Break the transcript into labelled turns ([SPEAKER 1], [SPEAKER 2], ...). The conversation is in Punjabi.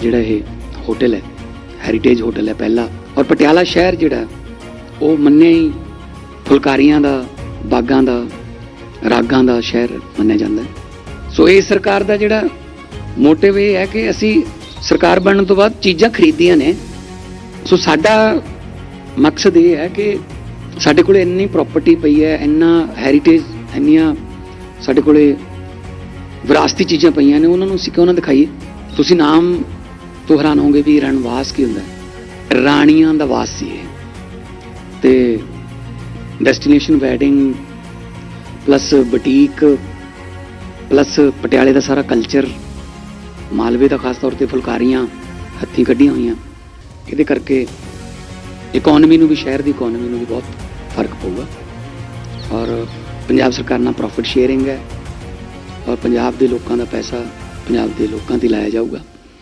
[SPEAKER 1] ਜਿਹੜਾ ਇਹ ਹੋਟਲ ਹੈ ਹੈਰੀਟੇਜ ਹੋਟਲ ਹੈ ਪਹਿਲਾ। ਔਰ ਪਟਿਆਲਾ ਸ਼ਹਿਰ ਜਿਹੜਾ, ਉਹ ਮੰਨਿਆ ਹੀ ਫੁਲਕਾਰੀਆਂ ਦਾ, ਬਾਗਾਂ ਦਾ, ਰਾਗਾਂ ਦਾ ਸ਼ਹਿਰ ਮੰਨਿਆ ਜਾਂਦਾ ਹੈ। ਸੋ ਇਹ ਸਰਕਾਰ ਦਾ ਜਿਹੜਾ ਮੋਟਿਵ ਇਹ ਹੈ ਕਿ ਅਸੀਂ ਸਰਕਾਰ ਬਣਨ ਤੋਂ ਬਾਅਦ ਚੀਜ਼ਾਂ ਖਰੀਦੀਆਂ ਨੇ। ਸੋ ਸਾਡਾ ਮਕਸਦ ਇਹ ਹੈ ਕਿ ਸਾਡੇ ਕੋਲੇ ਇੰਨੀ ਪ੍ਰਾਪਰਟੀ ਪਈ ਹੈ, ਇੰਨਾ ਹੈਰੀਟੇਜ ਇੰਨੀਆਂ ਸਾਡੇ ਕੋਲੇ ਵਿਰਾਸਤੀ ਚੀਜ਼ਾਂ ਪਈਆਂ ਨੇ, ਉਹਨਾਂ ਨੂੰ ਅਸੀਂ ਕਿਉਂ ਨਾ ਦਿਖਾਈਏ? ਤੁਸੀਂ ਨਾਮ ਤੋਂ ਹੈਰਾਨ ਹੋਗੇ ਵੀ ਰਣਵਾਸ ਕੀ ਹੁੰਦਾ? ਰਾਣੀਆਂ ਦਾ ਵਾਸ ਸੀ ਇਹ। ਤੇ destination wedding plus boutique plus ਪਟਿਆਲੇ ਦਾ ਸਾਰਾ ਕਲਚਰ ਮਾਲਵੇ ਦਾ ਖਾਸ ਤੌਰ ਤੇ ਫੁਲਕਾਰੀਆਂ ਹੱਥੀਂ ਕੱਢੀਆਂ ਹੋਈਆਂ। ਇਹਦੇ ਕਰਕੇ ਇਕਨੋਮੀ ਨੂੰ ਵੀ, ਸ਼ਹਿਰ ਦੀ ਇਕਨੋਮੀ ਨੂੰ ਵੀ ਬਹੁਤ ਫ਼ਰਕ ਪਊਗਾ। ਔਰ ਪੰਜਾਬ ਸਰਕਾਰ ਨਾਲ ਪ੍ਰੋਫਿਟ ਸ਼ੇਅਰਿੰਗ ਹੈ। ਔਰ ਪੰਜਾਬ ਦੇ ਲੋਕਾਂ ਦਾ ਪੈਸਾ ਪੰਜਾਬ ਦੇ ਲੋਕਾਂ ਤੇ ਲਾਇਆ ਜਾਊਗਾ।